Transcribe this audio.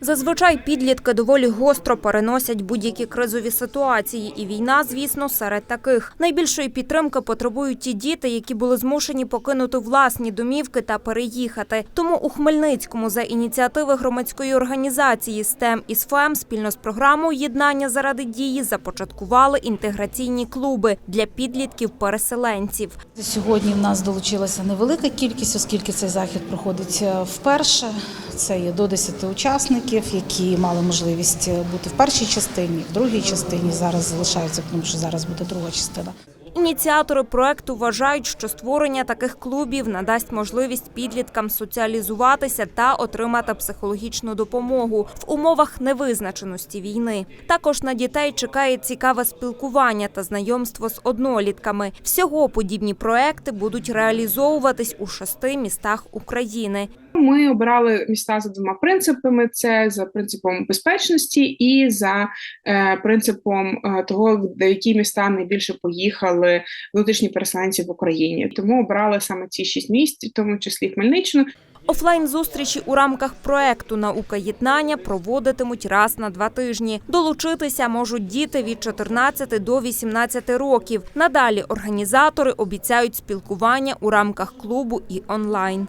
Зазвичай підлітки доволі гостро переносять будь-які кризові ситуації, і війна, звісно, серед таких. Найбільшої підтримки потребують ті діти, які були змушені покинути власні домівки та переїхати. Тому у Хмельницькому за ініціативи громадської організації STEM і СФЕМ спільно з програмою «Єднання заради дії започаткували інтеграційні клуби для підлітків-переселенців. Сьогодні в нас долучилася невелика кількість, оскільки цей захід проходить е, вперше. Це до 10 учасників, які мали можливість е, бути в першій частині, в другій частині. Зараз залишаються, тому що зараз буде друга частина. Ініціатори проекту вважають, що створення таких клубів надасть можливість підліткам соціалізуватися та отримати психологічну допомогу в умовах невизначеності війни. Також на дітей чекає цікаве спілкування та знайомство з однолітками. Всього подібні проекти будуть реалізовуватись у шести містах України. Ми обирали міста за двома принципами: це за принципом безпечності і за е, принципом е, того, де які міста найбільше поїхали внутрішні переселенці в Україні. Тому обрали саме ці шість місць, в тому числі Хмельниччину. Офлайн зустрічі у рамках проекту Наука єднання проводитимуть раз на два тижні. Долучитися можуть діти від 14 до 18 років. Надалі організатори обіцяють спілкування у рамках клубу і онлайн.